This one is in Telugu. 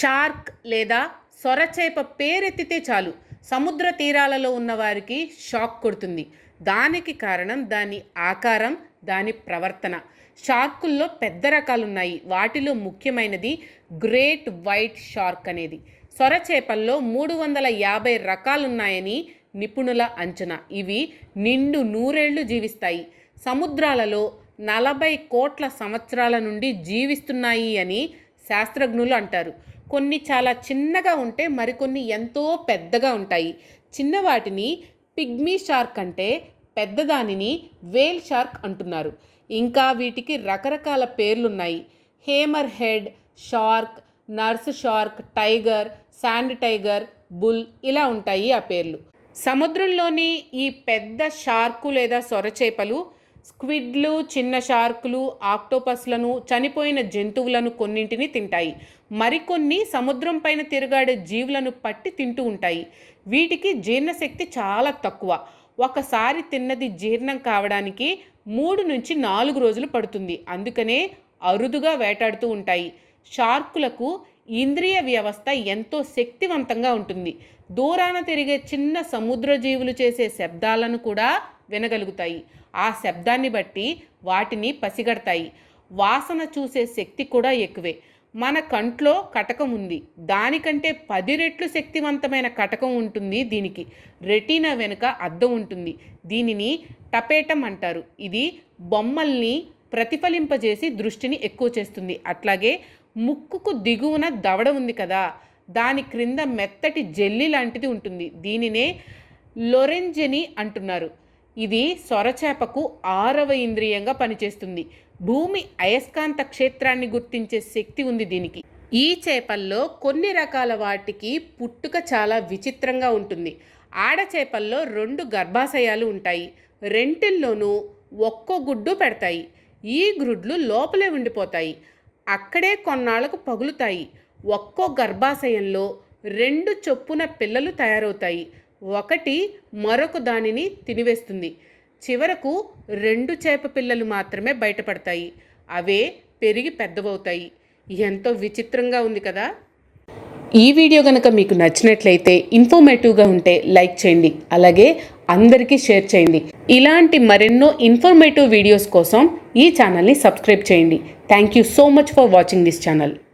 షార్క్ లేదా సొరచేప పేరెత్తితే చాలు. సముద్ర తీరాలలో ఉన్న వారికి షాక్ కొడుతుంది. దానికి కారణం దాని ఆకారం దాని ప్రవర్తన. షార్కుల్లో పెద్ద రకాలు ఉన్నాయి వాటిలో ముఖ్యమైనది గ్రేట్ వైట్ షార్క్ అనేది. సొరచేపల్లో మూడు వందల యాభై రకాలున్నాయని నిపుణుల అంచనా. ఇవి నిండు నూరేళ్ళు జీవిస్తాయి. సముద్రాలలో నలభై కోట్ల సంవత్సరాల నుండి జీవిస్తున్నాయి అని శాస్త్రజ్ఞులు అంటారు. కొన్ని చాలా చిన్నగా ఉంటే మరికొన్ని ఎంతో పెద్దగా ఉంటాయి. చిన్నవాటిని పిగ్మీ షార్క్ అంటే పెద్దదానిని వేల్ షార్క్ అంటున్నారు. ఇంకా వీటికి రకరకాల పేర్లున్నాయి. Hammer head shark nurse shark tiger sand tiger bull ఇలా ఉంటాయి ఆ పేర్లు. సముద్రంలోని ఈ పెద్ద షార్కు లేదా సొరచేపలు స్క్విడ్లు చిన్న షార్కులు ఆక్టోపస్లను చనిపోయిన జంతువులను కొన్నింటిని తింటాయి. మరికొన్ని సముద్రం పైన తిరుగాడే జీవులను పట్టి తింటూ ఉంటాయి. వీటికి జీర్ణశక్తి చాలా తక్కువ. ఒకసారి తిన్నది జీర్ణం కావడానికి మూడు నుంచి నాలుగు రోజులు పడుతుంది. అందుకనే అరుదుగా వేటాడుతూ ఉంటాయి. షార్కులకు ఇంద్రియ వ్యవస్థ ఎంతో శక్తివంతంగా ఉంటుంది. దూరాన తిరిగే చిన్న సముద్ర జీవులు చేసే శబ్దాలను కూడా వినగలుగుతాయి. ఆ శబ్దాన్ని బట్టి వాటిని పసిగడతాయి. వాసన చూసే శక్తి కూడా ఎక్కువే. మన కంట్లో కటకం ఉంది. దానికంటే పది రెట్లు శక్తివంతమైన కటకం ఉంటుంది దీనికి. రెటీనా వెనుక అద్దం ఉంటుంది. దీనిని టపేటం అంటారు. ఇది బొమ్మల్ని ప్రతిఫలింపజేసి దృష్టిని ఎక్కువ చేస్తుంది. అట్లాగే ముక్కుకు దిగువన దవడ ఉంది కదా! దాని క్రింద మెత్తటి జెల్లి లాంటిది ఉంటుంది. దీనినే లొరెంజెని అంటున్నారు. ఇది సొరచేపకు ఆరవ ఇంద్రియంగా పనిచేస్తుంది. భూమి అయస్కాంత క్షేత్రాన్ని గుర్తించే శక్తి ఉంది దీనికి. ఈ చేపల్లో కొన్ని రకాల వాటికి పుట్టుక చాలా విచిత్రంగా ఉంటుంది. ఆడ చేపల్లో రెండు గర్భాశయాలు ఉంటాయి. రెంటిల్లోనూ ఒక్కో గుడ్డు పెడతాయి. ఈ గ్రుడ్లు లోపలే ఉండిపోతాయి. అక్కడే కొన్నాళ్ళకు పగులుతాయి. ఒక్కో గర్భాశయంలో రెండు చొప్పున పిల్లలు తయారవుతాయి. ఒకటి మరొక దానిని తినివేస్తుంది. చివరకు రెండు చేప పిల్లలు మాత్రమే బయటపడతాయి. అవే పెరిగి పెద్దవవుతాయి. ఎంతో విచిత్రంగా ఉంది కదా? ఈ వీడియో కనుక మీకు నచ్చినట్లయితే ఇన్ఫర్మేటివ్గా ఉంటే లైక్ చేయండి. అలాగే అందరికీ షేర్ చేయండి. ఇలాంటి మరెన్నో ఇన్ఫర్మేటివ్ వీడియోస్ కోసం ఈ ఛానల్ని సబ్స్క్రైబ్ చేయండి. Thank you so much for watching this channel.